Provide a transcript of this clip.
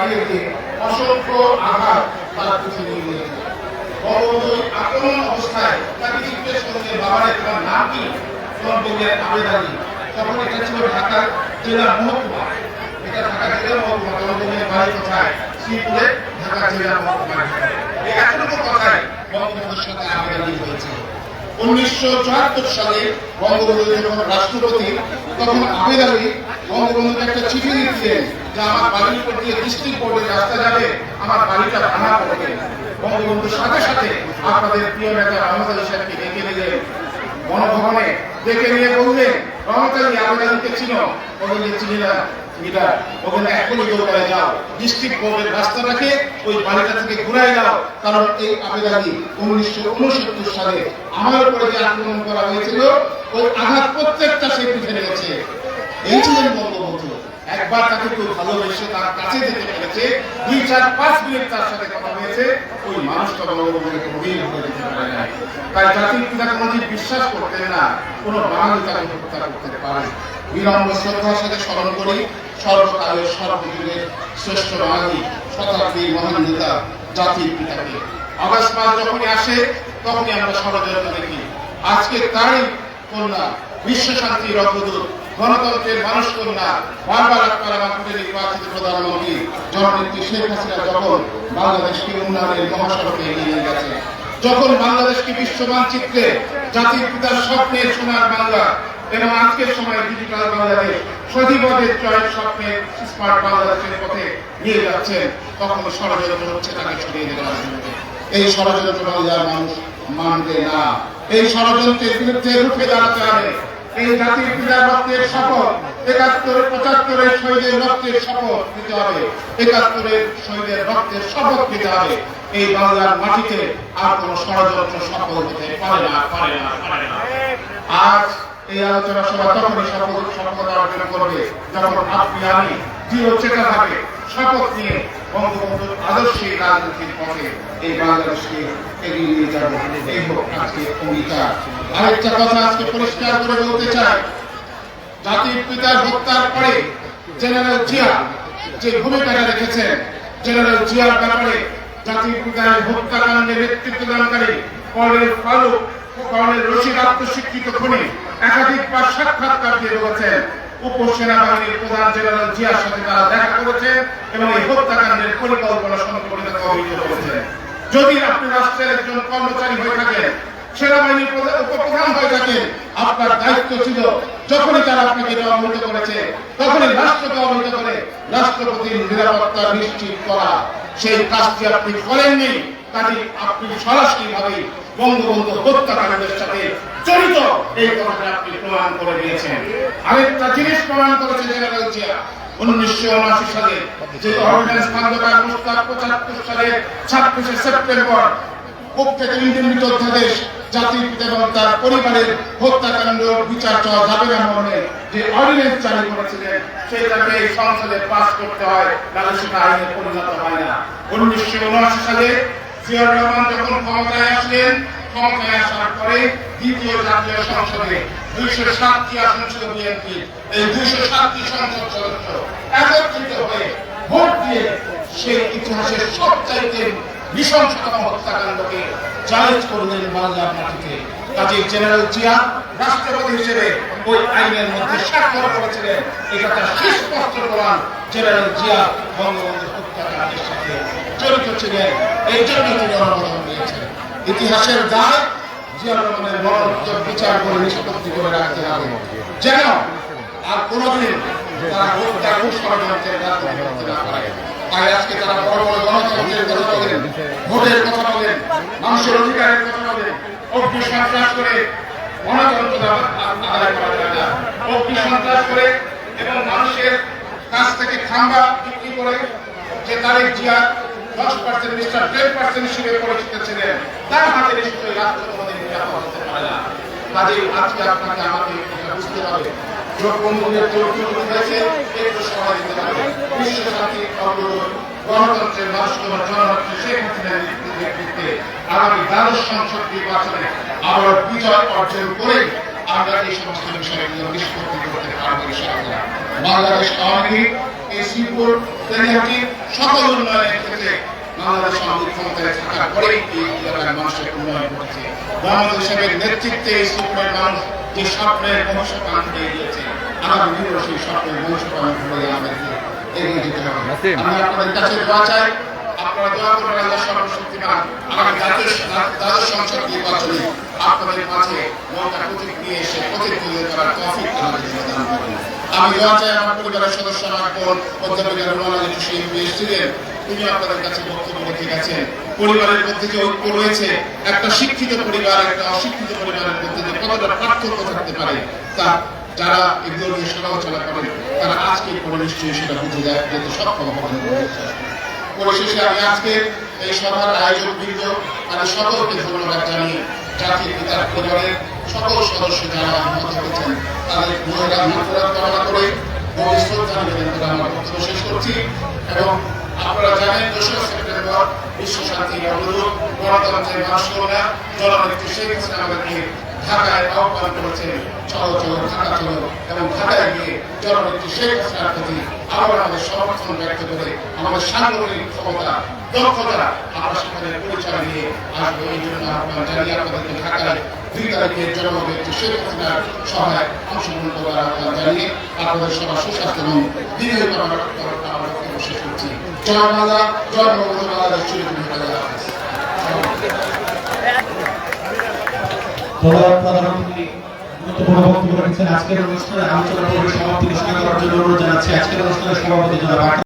দিয়ে অসংখ্য আঘাত তার পিছনে নিয়ে আক্রমণ অবস্থায় তাকে জিজ্ঞেস করছে বাবারে, তোমার নাম কি? তোমার বললেন আবেদানি তখন এটা ছিল ঢাকা জেলার মহকুমা। এটা ঢাকা জেলার মহকুমা তখন বললেন বাড়ি কোথায়? শ্রীপুরে ঢাকা জেলার মহকুমা। এই এতটুকু কথাই বঙ্গবন্ধুর সাথে আবেদানি হয়েছে। উনিশশো চুয়াত্তর সালে বঙ্গবন্ধু যখন রাষ্ট্রপতি, তখন আবেদ বঙ্গবন্ধুকে একটা চিঠি লিখছিলেন যে আমার বাড়ির রাস্তা যাবে, আমার বাড়িটা ভাঙা বঙ্গবন্ধুর সাথে সাথে আপনাদের প্রিয় নেতা রহমত আলী বললেন রহমত আলী আবেদ চিনো। বললেন চিনি না লিডার ওখানে এখনই দৌড়ায় যাও। ডিস্ট্রিক্ট বোর্ডের রাস্তাটাকে ওই বাড়িটা থেকে ঘুরাই যাও কারণ এই আবেদানি উনিশশো উনসত্তর সালে আমার উপরে যে আক্রমণ করা হয়েছিল, ওই আঘাত প্রত্যেকটা সে পিঠে নিয়েছে এই ছিলেন বঙ্গবন্ধু একবার তাকে খুব ভালোবেসে তার কাছে যেতে পেরেছে, দুই, চার, পাঁচ মিনিট তার সাথে কথা হয়েছে, ওই মানুষটা বঙ্গবন্ধুকে গভীর হয়ে যেতে পারে না তাই জাতির পিতা কোনোদিন বিশ্বাস করতেন না, কোনো বাঙালি তাকে হত্যা করতে পারে। বিনম্র শ্রদ্ধার সাথে স্মরণ করি, সর্বকালের সর্বযুগের শ্রেষ্ঠ বাঙালি, শতাব্দীর মহান নেতা জাতির পিতাকে। আগস্ট মাস যখনই আসে, তখনই আমরা ষড়যন্ত্র দেখি, আজকে তারই কন্যা, বিশ্ব শান্তির অগ্রদূত গণতন্ত্রের মানুষ কন্যা, বারবার আপনারা আমাদের নির্বাচিত প্রধানমন্ত্রী জননেত্রী শেখ হাসিনা যখন বাংলাদেশকে উন্নয়নের মহাসড়কে এগিয়ে গেছে, যখন বাংলাদেশকে বিশ্ব মানচিত্রে জাতির পিতার স্বপ্নের সোনার বাংলা, এবং আজকের সময় ডিজিটাল বাংলাদেশ সজীবদের চয়ের স্বপ্নের স্মার্ট বাংলাদেশের পথে নিয়ে যাচ্ছেন, তখন ষড়যন্ত্র হচ্ছে তাকে সরিয়ে দেওয়ার এই ষড়যন্ত্র বাংলার মানুষ মানবে না। এই ষড়যন্ত্রের বিরুদ্ধে রুখে দাঁড়াতে হবে। এই জাতির পিতার রক্তের শপথ, একাত্তর, পঁচাত্তরের শহীদের রক্তের শপথ নিতে হবে। একাত্তরের শহীদের রক্তের শপথ নিতে হবে। এই বাংলার মাটিতে আর কোন ষড়যন্ত্র সফল হতে পারে না পারে না পারে না। আজ এই আলোচনা সভা তখনই শপথ শপথ অর্জন করবে যখন আপনি, আমি দৃঢ় চেতা থাকে, শপথ নিয়ে বঙ্গবন্ধুর রাজনীতির পথে এই বাংলাদেশকে এগিয়ে নিয়ে যাব এই আজকে অঙ্গীকার আরেকটা কথা আজকে পরিষ্কার করে বলতে চাই। জাতির পিতার হত্যার পরে জেনারেল জিয়া যে ভূমিকাটা রেখেছেন, জেনারেল জিয়ার ব্যাপারে জাতির পিতার হত্যাকাণ্ডে নেতৃত্ব দানকারী কর্নেল ফারুক কর্নেল রশিদ আত্মস্বীকৃত খুনি একাধিকবার সাক্ষাৎকার দিয়ে বলেছেন আপনার দায়িত্ব ছিল যখনই তারা আপনাকে অবহিত করেছে, তখনই রাষ্ট্রকে অবহিত করে রাষ্ট্রপতির নিরাপত্তা নিশ্চিত করা। সেই কাজটি আপনি করেননি কাজে আপনি সরাসরি ভাবে বঙ্গবন্ধু হত্যাকাণ্ডের সাথে জড়িত এই আপনি প্রমাণ করে দিয়েছেন। আরেকটা জিনিস প্রমাণ করেছে জেনারেল জিয়া। জাতির পরিবারের হত্যাকাণ্ড বিচার চাওয়া যাবে না মর্মে যে অর্ডিন্যান্স জারি করেছিলেন, সেটাকে সংসদে পাস করতে হয় তাহলে সেটা আইনে পরিণত হয় না। উনিশশো উনআশি সালে জিয়াউর রহমান যখন ক্ষমতায় আসলেন, ক্ষমতায় আসার পরে দ্বিতীয় জাতীয় সংসদে দুইশো সাতটি আসন ছিল বিএনপি এই দুইশো সাতটি সংসদ সদস্য একত্রিত হয়ে ভোট দিয়ে সেই ইতিহাসের সবচাইতে নৃশংসতম হত্যাকাণ্ডকে চ্যালেঞ্জ করলেন বাংলার মাটিতে। কাজে জেনারেল জিয়া রাষ্ট্রপতি হিসেবে ওই আইনের মধ্যে স্বাক্ষর করেছিলেন। এটা তার সুস্পষ্ট প্রমাণ জেনারেল জিয়া বঙ্গবন্ধু হত্যাকাণ্ডের সাথে। ইতিহাসের দায় বিচার করে নিষ্পত্তি করে রাখতে হবে। যেন আর তারা তাই আজকে তারা বড় বড় গণতন্ত্রের কথা বলেন, ভোটের কথা বলেন, মানুষের অধিকারের কথা বলেন, অগ্নি সন্ত্রাস করে গণতন্ত্র অগ্নি সন্ত্রাস করে এবং মানুষের কাছ থেকে খাম্বা বিক্রি করে যে তারেক জিয়া দশ পার্সেন্ট মিস্টার টেন পার্সেন্ট হিসেবে পরিচিত ছিলেন তার হাতে নিশ্চয়ই রাষ্ট্র কোনোদিন নিরাপদ হতে পারে না। কাজেই আজকে আপনাকে আমাকে বুঝতে হবে। জোটবন্ধুদের জোটবন্ধু হয়েছে একটু সময় দিতে হবে। বিশ্ব শান্তি, অগ্রগতি, গণতন্ত্রের বাস্তব জননেত্রী শেখ হাসিনার নেতৃত্বে আগামী দ্বাদশ সংসদ নির্বাচনে আবার বিজয় অর্জন করে আমরা এই সমস্ত বিষয়গুলো নিষ্পত্তি করতে পারব ইনশাআল্লাহ বাংলাদেশ আওয়ামী লীগ এই শ্রীপুর তেলিহাটি সকল উন্নয়নের ক্ষেত্রে বাংলাদেশ আমাদের ক্ষমতায় থাকার পরেই এই এলাকার মানুষের উন্নয়ন ঘটেছে মোহাম্মদ সাহেবের নেতৃত্বে এই শ্রীপুরের মানুষ যে স্বপ্নের ভবিষ্যৎ আনতে এগিয়েছে আগামী দিনেও সেই স্বপ্নের ভবিষ্যৎ করে আমাদেরকে এগিয়ে যেতে হবে। আমি আপনাদের কাছে দোয়া চাই আপনারা দোয়া করবেন আল্লাহ সর্বশক্তিমান। আগামী জাতীয় সংসদ নির্বাচনে আপনাদের মাঝে নৌকা প্রতীক নিয়ে এসে প্রতীক তুলে ধরার তৌফিক আমাদের দান করুন। আমি চাই আমার পরিবারের সদস্য আমার বোন অধ্যাপিকা রুমানা যেটু সেই এসেছিলেন তিনি আপনাদের কাছে বক্তব্য রেখে গেছেন। পরিবারের মধ্যে যে ঐক্য রয়েছে, একটা শিক্ষিত পরিবার, একটা অশিক্ষিত পরিবারের মধ্যে যে কতটা পার্থক্য থাকতে পারে, তা যারা এগুলো নিয়ে সমালোচনা করেন, তারা আজকে পরে নিশ্চয়ই সেটা বুঝে যায়, যেতে সক্ষম হবেন পরিশেষে আমি আজকে এই সভার আয়োজক বৃন্দ আমি সকলকে ধন্যবাদ জানিয়ে জাতির পিতার পরিবারের সকল সদস্য যারা আমার বক্তব্য শেষ এবং আপনারা জানেন দোসরা সেপ্টেম্বর বিশ্ব শান্তি গণতন্ত্রের শেখ আমাদেরকে ঢাকায় আহ্বান চলো চলো ঢাকা চলো এবং ঢাকায় গিয়ে শেখ হাসিনার প্রতি আমাদের সমর্থন ব্যক্ত করে আমাদের সাংগঠনিক ক্ষমতা, দক্ষতা আমরা সেখানে পরিচয় দিয়ে আসব। এই জন্য আহ্বান জানিয়ে আপনাদেরকে ঢাকায় দুই তারিখে জননেত্রী শেখ হাসিনার সভায় অংশগ্রহণ করার আহ্বান জানিয়ে আপনাদের সবার সুস্বাস্থ্য এবং দীর্ঘ আমরা করছি। চার ধন্যবাদ প্রধানমন্ত্রী গুরুত্বপূর্ণ বক্তব্য রেখেছেন আজকের আলোচনা জানাচ্ছি। আজকের সভাপতি জনাব